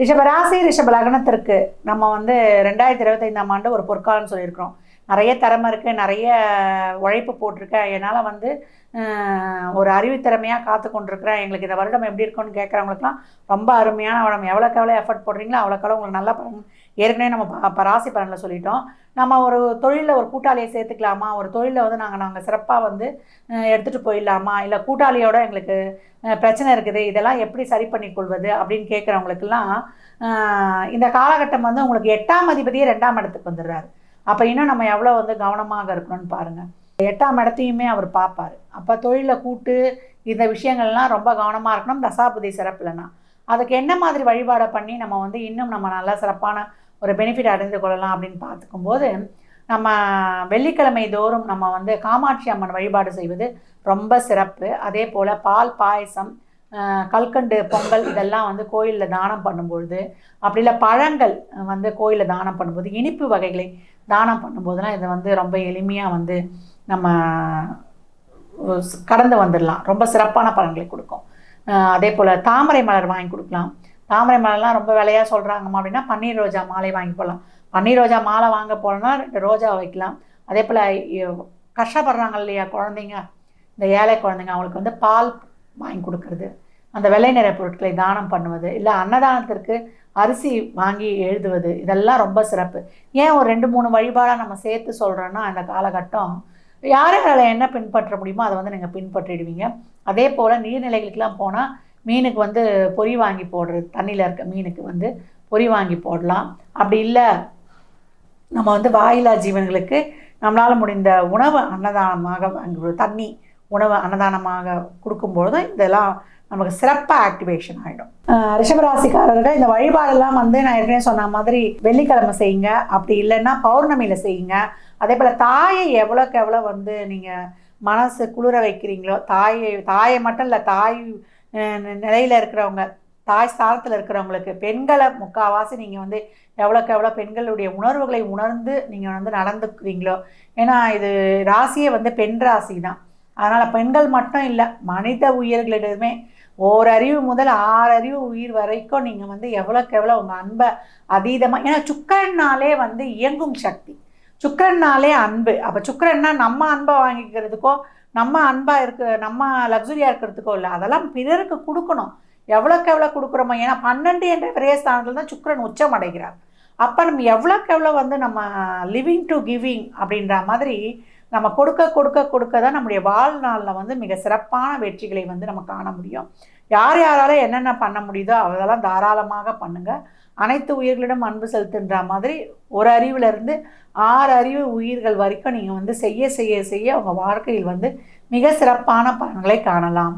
ரிஷபராசி ரிஷப லக்னத்திற்கு நம்ம வந்து ரெண்டாயிரத்தி இருபத்தைந்தாம் ஆண்டு ஒரு பொற்காலம்னு சொல்லியிருக்கிறோம். நிறைய திறமை இருக்குது நிறைய உழைப்பு போட்டிருக்கேன் என்னால் வந்து ஒரு அறிவுத்திறமையாக காத்து கொண்டிருக்கிறேன். எங்களுக்கு இந்த வருடம் எப்படி இருக்கும்னு கேட்குறவங்களுக்குலாம் ரொம்ப அருமையான வருடம் எவ்வளோக்கு எவ்வளோ எஃபர்ட் போடுறீங்களோ அவ்வளோக்கு உங்களுக்கு நல்லா பலன். ஏற்கனவே நம்ம ப- ராசி பலனில் சொல்லிட்டோம். நம்ம ஒரு தொழிலில் ஒரு கூட்டாளியை சேர்த்துக்கலாமா? ஒரு தொழிலில் வந்து நாங்கள் நாங்கள் சிறப்பாக வந்து எடுத்துகிட்டு போயிடலாமா? இல்லை கூட்டாளியோட எங்களுக்கு பிரச்சனை இருக்குது. இதெல்லாம் எப்படி சரி பண்ணி கொள்வது அப்படின்னு கேட்குறவங்களுக்கெல்லாம் இந்த காலகட்டம் வந்து உங்களுக்கு எட்டாம் அதிபதியே ரெண்டாம் இடத்துக்கு வந்துடுறாரு. அப்போ இன்னும் நம்ம எவ்வளோ வந்து கவனமாக இருக்கணும்னு பாருங்கள் எட்டாம் இடத்தையுமே அவர் பார்ப்பார். அப்போ தொழிலில் கூட்டு இந்த விஷயங்கள்லாம் ரொம்ப கவனமாக இருக்கணும். தசாபதி சிறப்புலனா அதுக்கு என்ன மாதிரி வழிபாடை பண்ணி நம்ம வந்து இன்னும் நம்ம நல்லா சிறப்பான ஒரு பெனிஃபிட் அடைந்து கொள்ளலாம் அப்படின்னு பார்த்துக்கும்போது நம்ம வெள்ளிக்கிழமை தோறும் நம்ம வந்து காமாட்சி அம்மன் வழிபாடு செய்வது ரொம்ப சிறப்பு. அதே போல் பால் பாயசம் கல்கண்டு பொங்கல் இதெல்லாம் வந்து கோயிலில் தானம் பண்ணும்பொழுது அப்படி இல்லை பழங்கள் வந்து கோயிலில் தானம் பண்ணும்போது இனிப்பு வகைகளை தானம் பண்ணும்போதெல்லாம் இதை வந்து ரொம்ப எளிமையாக வந்து நம்ம கடந்து வந்துடலாம். ரொம்ப சிறப்பான பலன்களை கொடுக்கும். அதே போல் தாமரை மலர் வாங்கி கொடுக்கலாம். தாமரை மலர்லாம் ரொம்ப விலையாக சொல்கிறாங்கம்மா அப்படின்னா பன்னீர் ரோஜா மாலை வாங்கி போடலாம். பன்னீர் ரோஜா மாலை வாங்க போகலன்னா ரெண்டு ரோஜா வைக்கலாம். அதே போல் கஷ்டப்படுறாங்க இல்லையா குழந்தைங்க? இந்த ஏழை குழந்தைங்க அவங்களுக்கு வந்து பால் வாங்கி கொடுக்கறது. அந்த வெள்ளை நிற பொருட்களை தானம் பண்ணுவது இல்லை அன்னதானத்திற்கு அரிசி வாங்கி எழுதுவது இதெல்லாம் ரொம்ப சிறப்பு. ஏன் ஒரு ரெண்டு மூணு வழிபாடாக நம்ம சேர்த்து சொல்கிறோன்னா அந்த காலகட்டம் யார் யாரால் என்ன பின்பற்ற முடியுமோ அதை வந்து நீங்கள் பின்பற்றிடுவீங்க. அதே போல் நீர்நிலைகளுக்கெல்லாம் போனால் மீனுக்கு வந்து பொறி வாங்கி போடுறது தண்ணியில் இருக்க மீனுக்கு வந்து பொறி வாங்கி போடலாம். அப்படி இல்லை நம்ம வந்து வாயிலா ஜீவன்களுக்கு நம்மளால் முடிந்த உணவு அன்னதானமாக வாங்கி தண்ணி உணவு அன்னதானமாக கொடுக்கும்பொழுதும் இதெல்லாம் நமக்கு சிறப்பாக ஆக்டிவேஷன் ஆகிடும் ரிஷபராசிக்காரர்கள் இந்த வழிபாடெல்லாம் வந்து நான் ஏற்கனவே சொன்ன மாதிரி வெள்ளிக்கிழமை செய்யுங்க. அப்படி இல்லைன்னா பௌர்ணமியில் செய்யுங்க. அதே போல் தாயை எவ்வளோக்கு எவ்வளோ வந்து நீங்கள் மனசு குளிர வைக்கிறீங்களோ தாயை தாயை மட்டும் இல்லை தாய் நிலையில் இருக்கிறவங்க தாய் ஸ்தானத்தில் இருக்கிறவங்களுக்கு பெண்களை முக்கால்வாசி நீங்கள் வந்து எவ்வளோக்கு எவ்வளோ பெண்களுடைய உணர்வுகளை உணர்ந்து நீங்கள் வந்து நடந்துக்கிறீங்களோ. ஏன்னா இது ராசியே வந்து பெண் ராசி தான் அதனால் பெண்கள் மட்டும் இல்லை மனித உயிர்களிடமே ஓரறிவு முதல் ஆறறிவு உயிர் வரைக்கும் நீங்கள் வந்து எவ்வளோக்கு எவ்வளோ உங்கள் அன்பை அதீதமாக ஏன்னா சுக்கரன்னாலே வந்து இயங்கும் சக்தி. சுக்கரன்னாலே அன்பு. அப்போ சுக்கரன்னா நம்ம அன்பை வாங்கிக்கிறதுக்கோ நம்ம அன்பாக இருக்க நம்ம லக்ஸுரியாக இருக்கிறதுக்கோ இல்லை அதெல்லாம் பிறருக்கு கொடுக்கணும். எவ்வளோக்கு எவ்வளோ கொடுக்குறோமோ ஏன்னா பன்னெண்டு என்ற விரயஸ்தானத்தில் தான் சுக்கிரன் உச்சம் அடைகிறார். அப்போ நம்ம எவ்வளோக்கு எவ்வளோ வந்து நம்ம லிவிங் டு கிவிங் அப்படின்ற மாதிரி நம்ம கொடுக்க கொடுக்க கொடுக்க தான் நம்முடைய வாழ்நாளில் வந்து மிக சிறப்பான வெற்றிகளை வந்து நம்ம காண முடியும். யார் யாரால என்னென்ன பண்ண முடியுதோ அதெல்லாம் தாராளமாக பண்ணுங்க. அனைத்து உயிர்களிடம் அன்பு செலுத்துன்ற மாதிரி ஒரு அறிவிலிருந்து ஆறு அறிவு உயிர்கள் வரைக்கும் நீங்கள் வந்து செய்ய செய்ய செய்ய உங்கள் வாழ்க்கையில் வந்து மிக சிறப்பான பலன்களை காணலாம்.